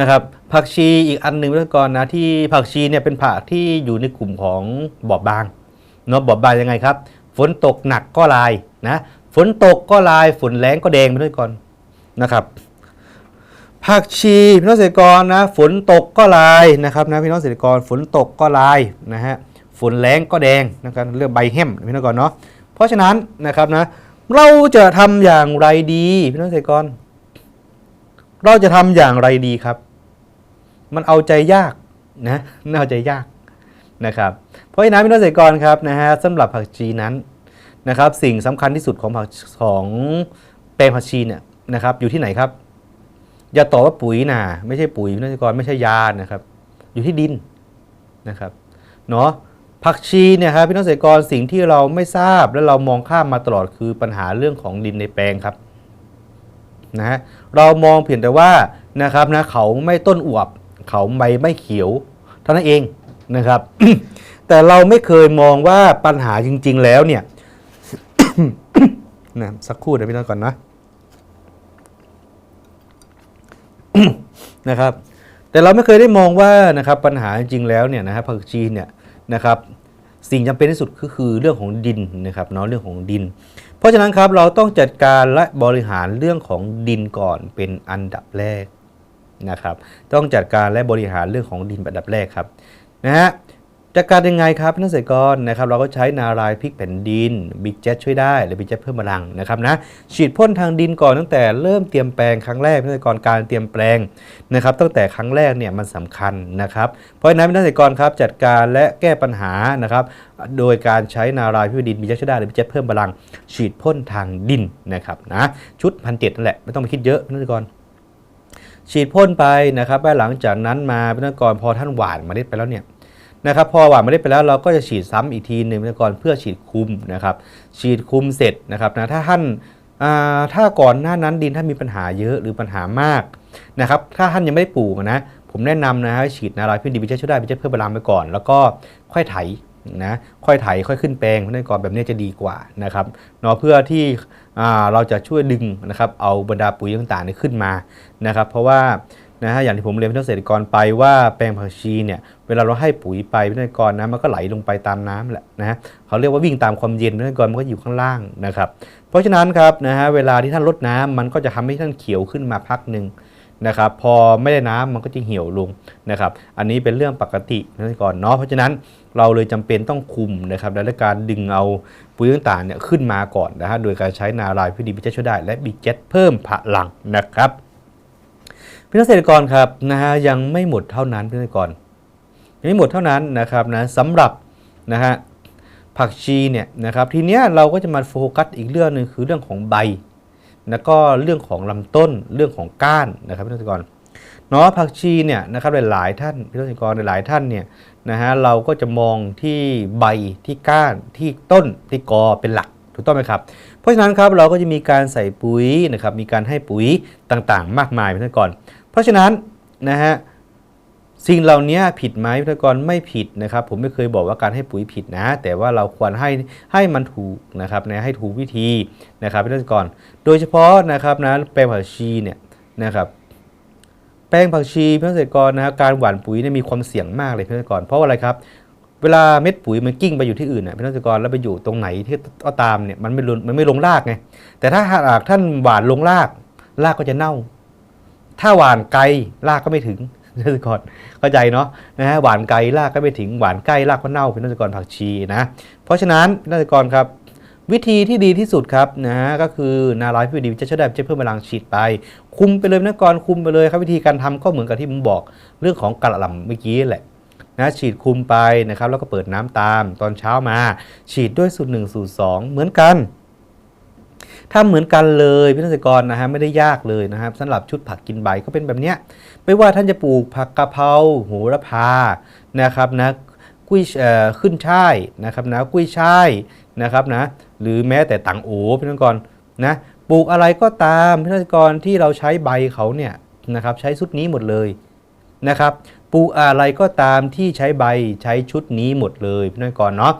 นะครับผักชีอีกอันหนึ่งเมื่อก่อนนะที่ผักชีเนี่ยเป็นผักที่อยู่ในกลุ่มของบอบบางเนาะบอบบางยังไงครับ ฝนตกหนักก็ลายนะฝนตกก็ลายฝนแรงก็แดงไปด้วยก่อนนะครับผักชีพี่น้องเกษตรกรนะฝนตกก็ลายนะครับนะพี่น้องเกษตรกรฝนตกก็ลายนะฮะฝนแรงก็แดงนะครับเรื่องใบแห้มพี่น้องก่อนเนาะเพราะฉะนั้นนะครับนะเราจะทำอย่างไรดีพี่น้องเกษตรกร เราจะทำอย่างไรดีครับ มันเอาใจยากนะน่าเอาใจยากนะครับ เพราะฉะนั้นพี่น้องเกษตรกรครับนะฮะสำหรับผักชีนั้นนะครับ สิ่งสำคัญที่สุดของผักของแปลงผักชีเนี่ยนะครับ อยู่ที่ไหนครับ อย่าตอบว่าปุ๋ยนะไม่ใช่ปุ๋ยพี่น้องเกษตรกรไม่ใช่ยานะครับ อยู่ที่ดินนะครับเนาะผักชีเนี่ยครับพี่น้องเกษตรกรสิ่งที่เราไม่ทราบและเรามองข้ามมาตลอดคือปัญหาเรื่องของดินในแปลงครับนะฮะเรามองเพียงแต่ว่านะครับนะเขาไม่ต้นอวบ เขาใบไม่เขียว เท่านั้นเองนะครับ แต่เราไม่เคยมองว่าปัญหาจริง ๆ แล้วเนี่ยนะสักครู่เดี๋ยวพี่น้องก่อนนะนะครับ แต่เราไม่เคยได้มองว่านะครับปัญหาจริงๆแล้วเนี่ยนะครับผักชีเนี่ยนะครับสิ่งจำเป็นที่สุดก็คือเรื่องของดินนะครับเนาะเรื่องของดิน เพราะฉะนั้นครับเราต้องจัดการและบริหารเรื่องของดินก่อนเป็นอันดับแรก นะครับ ต้องจัดการและบริหารเรื่องของดินเป็นอันดับแรกครับนะฮะจัดการยังไงครับนักเกษตรกรนะครับเราก็ใช้นารายพริกแผ่นดินบิ๊กเจ็ตช่วยได้หรือบิ๊กเจ็ตเพิ่มพลังนะครับนะฉีดพ่นทางดินก่อนตั้งแต่เริ่มเตรียมแปลงครั้งแรกนักเกษตรกรการเตรียมแปลงนะครับตั้งแต่ครั้งแรกเนี่ยมันสำคัญนะครับเพราะฉะนั้นนักเกษตรกรครับจัดการและแก้ปัญหานะครับโดยการใช้นารายพิวดินมีเจ็ตช่วยได้หรือบิ๊กเจ็ตเพิ่มพลัง ฉีดพ่นทางดินนะครับนะชุดพันเจ็ดนั่นแหละไม่ต้องไปคิดเยอะนักเกษตรกร ฉีดพ่นไปนะครับและหลังจากนั้นมาพี่นักกรพอท่านหว่านเมล็ดไปแล้วเนี่ยนะครับพอหว่านเมล็ดไปแล้วเราก็จะฉีดซ้ำอีกทีหนึ่งพี่นักกรเพื่อฉีดคุมนะครับ ฉีดคุมเสร็จนะครับนะถ้าท่านถ้าก่อนหน้านั้นดินท่านมีปัญหาเยอะหรือปัญหามากนะครับถ้าท่านยังไม่ได้ปลูกนะผมแนะนำนะให้ฉีดนาราพิวดินวิจัยช่วยได้วิจัยเพิ่มพลังไปก่อน แล้วก็ค่อยไถ นะค่อยไถค่อยขึ้นแปลงพี่นักกรแบบนี้จะดีกว่านะครับเนาะเพื่อที่เราจะช่วยดึงนะครับเอาบรรดาปุ๋ยต่างๆนี่ยขึ้นมานะครับเพราะว่านะฮะอย่างที่ผมเรียนพี่เกษตรกรไปว่าแปลงผักชีเนี่ยเวลาเราให้ปุ๋ยไปพี่เกษตรกรนะมันก็ไหลลงไปตามน้ำแหละนะฮะเขาเรียกว่าวิ่งตามความเย็นพี่เกษตรกรมันก็อยู่ข้างล่างนะครับ เพราะฉะนั้นครับนะฮะเวลาที่ท่านลดน้ำมันก็จะทำให้ท่านเขียวขึ้นมาพักหนึ่ง นะครับพอไม่ได้น้ำมันก็จะเหี่ยวลงนะครับอันนี้เป็นเรื่องปกติพี่เกษตรกรเนาะเพราะฉะนั้นเราเลยจำเป็นต้องคุมนะครับและการดึงเอาปุ๋ยต่างๆเนี่ยขึ้นมาก่อนนะฮะโดยการใช้นารายพิดีพิจัยช่วยได้และบีเจ็ตเพิ่มพลังนะครับพี่เกษตรกรครับนะฮะยังไม่หมดเท่านั้นพี่เกษตรกรยังไม่หมดเท่านั้นนะครับนะสำหรับนะฮะผักชีเนี่ยนะครับทีเนี้ยเราก็จะมาโฟกัสอีกเรื่องหนึ่งคือเรื่องของใบ แล้วก็เรื่องของลำต้นเรื่องของก้านนะครับพี่เกษตรกรเนาะผักชีเนี่ยนะครับหลายๆท่านพี่เกษตรกรหลายๆท่านเนี่ยนะฮะเราก็จะมองที่ใบที่ก้านที่ต้นที่กอเป็นหลักถูกต้องไหมครับ เพราะฉะนั้นครับเราก็จะมีการใส่ปุ๋ยนะครับมีการให้ปุ๋ยต่างๆ มากมายพี่เกษตรกรเพราะฉะนั้นนะฮะ สิ่งเหล่านี้ผิดไหมพิธีกรไม่ผิดนะครับ ผมไม่เคยบอกว่าการให้ปุ๋ยผิดนะ แต่ว่าเราควรให้ให้มันถูกนะครับนะให้ถูกวิธีนะครับพิธีกรโดยเฉพาะนะครับนะแปลงผักชีเนี่ยนะครับแปลงผักชีพิธีกรนะครับการหว่านปุ๋ยเนี่ยมีความเสี่ยงมากเลยพิธีกร เพราะาอะไรครับ เวลาเม็ดปุ๋ยมันกิ้งไปอยู่ที่อื่นเนี่ยพิธีกรแล้วไปอยู่ตรงไหนที่ก็ตามเนี่ยมันไม่ลงมันไม่ลงรากไงแต่ถ้าหากท่านหว่านลงรากรากก็จะเน่า ถ้าหวานไกลรากก็ไม่ถึง เกษตรกรเข้าใจเนาะนะฮะหวานไกลรากก็ไม่ถึงหวานใกล้รากก็เน่าเป็นเกษตรกรผักชีนะเพราะฉะนั้นเกษตรกรครับวิธีที่ดีที่สุดครับนะฮะก็คือนาลายพิวดีจะช่วยได้จะเพิ่มพลังฉีดไป คุมไปเลยนะกรคุมไปเลยครับวิธีการทำก็เหมือนกับที่ผมบอกเรื่องของกระหล่ำเมื่อกี้แหละนะฉีดคุมไปนะครับแล้วก็เปิดน้ำตามตอนเช้ามา ฉีดด้วยสูตรหนึ่งสูตรสองเหมือนกัน ถ้าเหมือนกันเลยพี่เกษตรกรนะฮะไม่ได้ยากเลยนะครับสำหรับชุดผักกินใบก็เป็นแบบเนี้ยไม่ว่าท่านจะปลูกผักกะเพราโหระพานะครับนะกุ้ยขึ้นช่ายนะครับนะกุ้ยช่ายนะครับนะหรือแม้แต่ต่างโอพี่เกษตรกรนะปลูกอะไรก็ตามพี่เกษตรกรที่เราใช้ใบเขาเนี่ยนะครับใช้ชุดนี้หมดเลยนะครับปลูกอะไรก็ตามที่ใช้ใบใช้ชุดนี้หมดเลยพี่เกษตรกรเนาะ